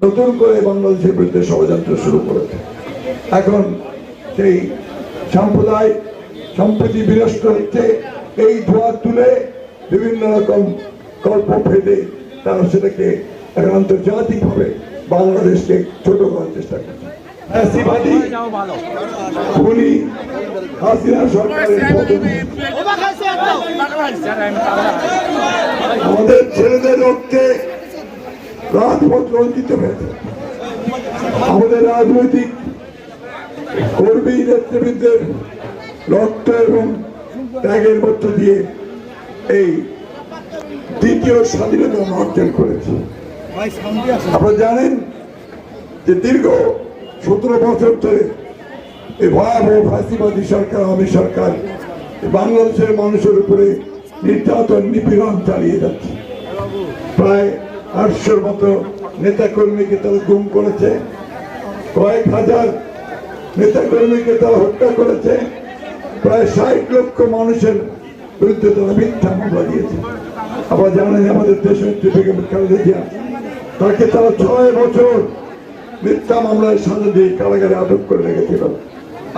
নতুন করে বাংলাদেশের বিরুদ্ধে ষড়যন্ত্র শুরু করেছে। এখন সেই সাম্প্রদায়িক সম্প্রতি বিনষ্ট হচ্ছে এই ধোয়া তুলে বিভিন্ন রকম গল্প ফেলে তারা সেটাকে এখন আন্তর্জাতিকভাবে বাংলাদেশকে ছোট করার চেষ্টা করছে। আমাদের ছেলেদের রক্তে হয়েছে। আমাদের রাজনৈতিক কর্মী নেতৃবৃন্দের রক্ত এবং ত্যাগের মধ্য দিয়ে এই দ্বিতীয় স্বাধীনতা আমরা অর্জন করেছি। আপনারা জানেন যে দীর্ঘ সতেরো বছর ধরে এই ভয়াবহ ফাঁসিবাদী সরকার, আওয়ামী সরকার বাংলাদেশের মানুষের উপরে নির্যাতন, নিপীড়ন চালিয়ে যাচ্ছে। প্রায় আটশোর মতো নেতা কর্মীকে তারা গুম করেছে, কয়েক হাজার নেতা কর্মীকে তারা হত্যা করেছে, প্রায় ষাট লক্ষ মানুষের বিরুদ্ধে তারা মিথ্যা মামলা দিয়েছে। আবার জানেন আমাদের দেশের বেগম খালেদা জিয়া, তাকে তারা ছয় বছর মিথ্যা মামলায় সাজা দিয়ে কারাগারে আটক করে রেখেছিল।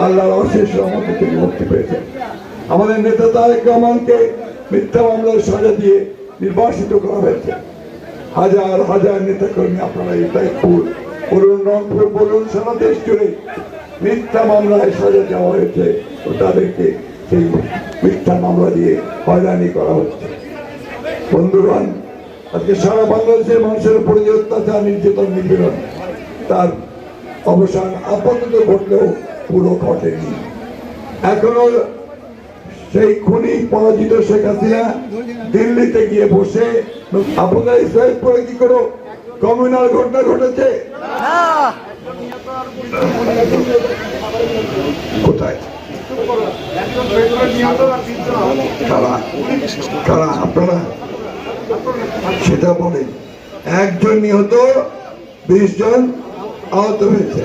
আল্লাহর অশেষ রহমতে তিনি মুক্তি পেয়েছেন। আমাদের নেতা তারেক রহমানকে মিথ্যা মামলায় সাজা দিয়ে নির্বাসিত করা হয়েছে। হাজার হাজার নেতা কর্মী আপনারা এই তাইপুর বলুন, রংপুর বলুন, সারা দেশ জুড়ে মিথ্যা মামলায় সাজা দেওয়া হয়েছে তাদেরকে সেই মিথ্যা মামলা দিয়ে হয়রানি করা হচ্ছে। বন্ধুগণ, আজকে সারা বাংলাদেশের মানুষের উপরে যে অত্যাচার, নির্যাতন, নিপীড়ন, তার অবসান আপাতত ঘটলেও পুরো ঘটেনি। এখনও সেই খুনি পরাজিত শেখ হাসিনা দিল্লিতে গিয়ে বসে আপনারা ইসরায়েল পরে কি কোনো কমিউনাল ঘটনা ঘটেছে? কারা? কারা? সেটা বলেন। একজন নিহত, বিশ জন আহত হয়েছে।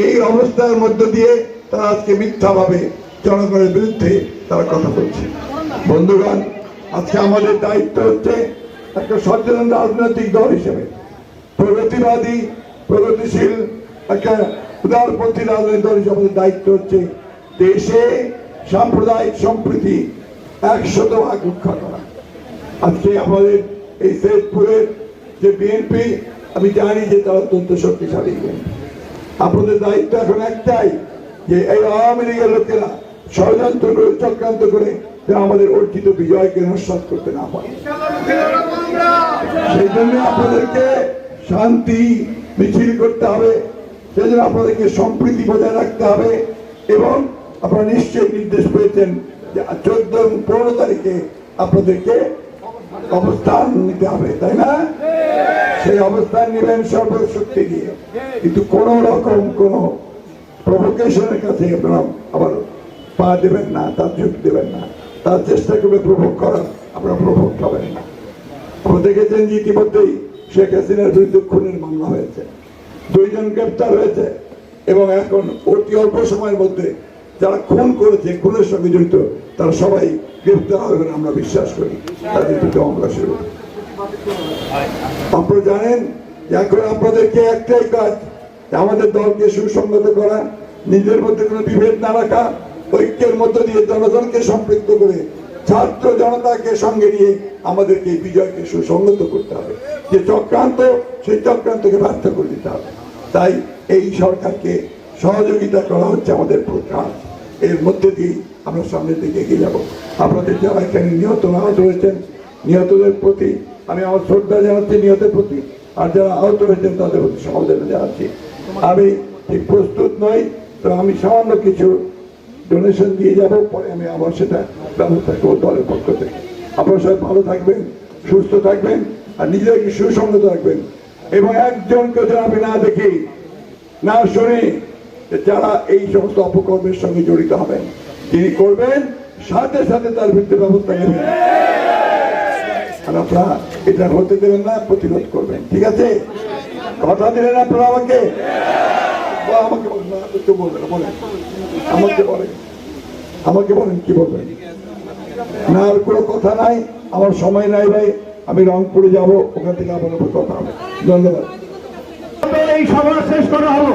এই অবস্থার মধ্য দিয়ে তারা আজকে মিথ্যাভাবে জনগণের বিরুদ্ধে তারা কথা বলছে। বন্ধুগণ, আজকে আমাদের দায়িত্ব হচ্ছে একটা সচেতন রাজনৈতিক দল হিসেবে। প্রগতিবাদী, প্রগতিশীল, একটা উদারপন্থী রাজনৈতিক দল হিসেবে আমাদের দায়িত্ব হচ্ছে দেশে সাম্প্রদায়িক সম্প্রীতি একশত ভাগ রক্ষা করা। আজকে আমাদের এই সৈয়দপুরের যে বিএনপি, আমি জানি যে তারা অত্যন্ত শক্তিশালী। আপনাদের দায়িত্ব এখন একটাই যে এই আওয়ামী লীগের লোকেরা ষড়যন্ত্র করে, চক্রান্ত করে আমাদের অর্জিত বিজয়কে নস্বাত করতে না পারে সেই জন্য আপনাদেরকে শান্তি, মিছিল করতে হবে। সেই জন্য আপনাদেরকে সম্প্রীতি বজায় রাখতে হবে এবং আপনারা নিশ্চয়ই নির্দেশ পেয়েছেন যে চোদ্দ এবং পনেরো তারিখে আপনাদেরকে অবস্থান নিতে হবে, তাই না? সেই অবস্থান নেবেন সর্বশক্তি দিয়ে কিন্তু কোন রকম কোন প্রভোকেশনের কাছে আপনারা আবার পা দেবেন না, তার ঝুঁক দেবেন না। তার চেষ্টা করবে প্রভোগ করার আপনারা প্রভোগ পাবেন না। আপনারা দেখেছেন যে ইতিমধ্যেই শেখ হাসিনার বিরুদ্ধে খুনের মামলা হয়েছে। দুইজন গ্রেপ্তার হয়েছে এবং এখন অতি অল্প সময়ের মধ্যে যারা খুন করেছে, খুনের সঙ্গে জড়িত, তারা সবাই গ্রেপ্তার হবেন আমরা বিশ্বাস করি। তাদের বিরুদ্ধে মামলা শুরু। আপনারা জানেন এখন আপনাদেরকে একটাই কাজ আমাদের দলকে সুসংগত করা, নিজের মধ্যে কোনো বিভেদ না রাখা ঐক্যের মধ্য দিয়ে জনগণকে সম্পৃক্ত করে ছাত্র জনতাকে সঙ্গে নিয়ে আমাদেরকে বিজয়কে সুসংগত করতে হবে। যে চক্রান্ত, সেই চক্রান্তকে ব্যর্থ করে দিতে হবে। তাই এই সরকারকে সহযোগিতা করা হচ্ছে আমাদের কাজ এর মধ্যে দিয়ে আমরা সামনের দিকে এগিয়ে যাব। আপনাদের যারা এখানে নিহত আহত হয়েছেন, নিহতদের প্রতি আমি আমার শ্রদ্ধা জানাচ্ছি নিহতের প্রতি। আর যারা আহত হয়েছেন, তাদের প্রতি সমবেদনা জানাচ্ছি। আমি ঠিক প্রস্তুত নই, তো আমি সামান্য কিছু ডোনেশন দিয়ে যাব, পরে আমি আবার সেটা ব্যবস্থা করব দলের পক্ষ থেকে। আপনারা সবাই ভালো থাকবেন, সুস্থ থাকবেন, আর নিজেদেরকে সুসংগত রাখবেন। এবং একজনকে যেন আমি না দেখি, না শুনি যারা এই সমস্ত অপকর্মের সঙ্গে জড়িত হবেন, তিনি করবেন, সাথে সাথে তার বিরুদ্ধে ব্যবস্থা নেবেন। আর আপনারা এটা হতে দেবেন না, প্রতিরোধ করবেন। ঠিক আছে? কথা দিলেন আপনারা আমাকে? আমাকে বলেন বলবেন বলেন। আমাকে বলেন। আমাকে বলেন, কি বলবেন? না, আর কোনো কথা নাই, আমার সময় নাই ভাই, আমি রংপুরে যাব, ওখান থেকে আবার আবার কথা হবে। ধন্যবাদ। এই সভা শেষ করা হলো।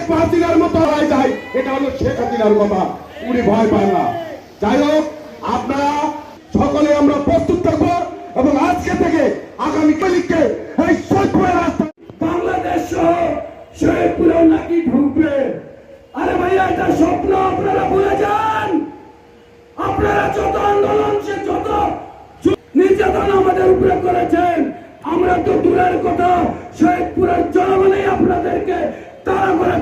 শেখ হাসিনার মতো হয়ে যায় এটা হলো শেখ হাসিনার কথা। উনি ভয় পায় না। যাই হোক, আপনারা সকলে আমরা প্রস্তুত থাকব এবং আজকে থেকে আগামী কালিকে এই সৈয়দপুরের রাস্তা বাংলাদেশ সহ শহীদপুরে নাকি ঢুকবে? আরে ভাইয়া, এটা স্বপ্ন, আপনারা ভুলে যান। আপনারা যত আন্দোলন, সে যত নির্যাতন আমাদের উপরে করেছেন, আমরা তো দূরের কথা শহীদপুরের জনগণই আপনাদেরকে তাড়া করে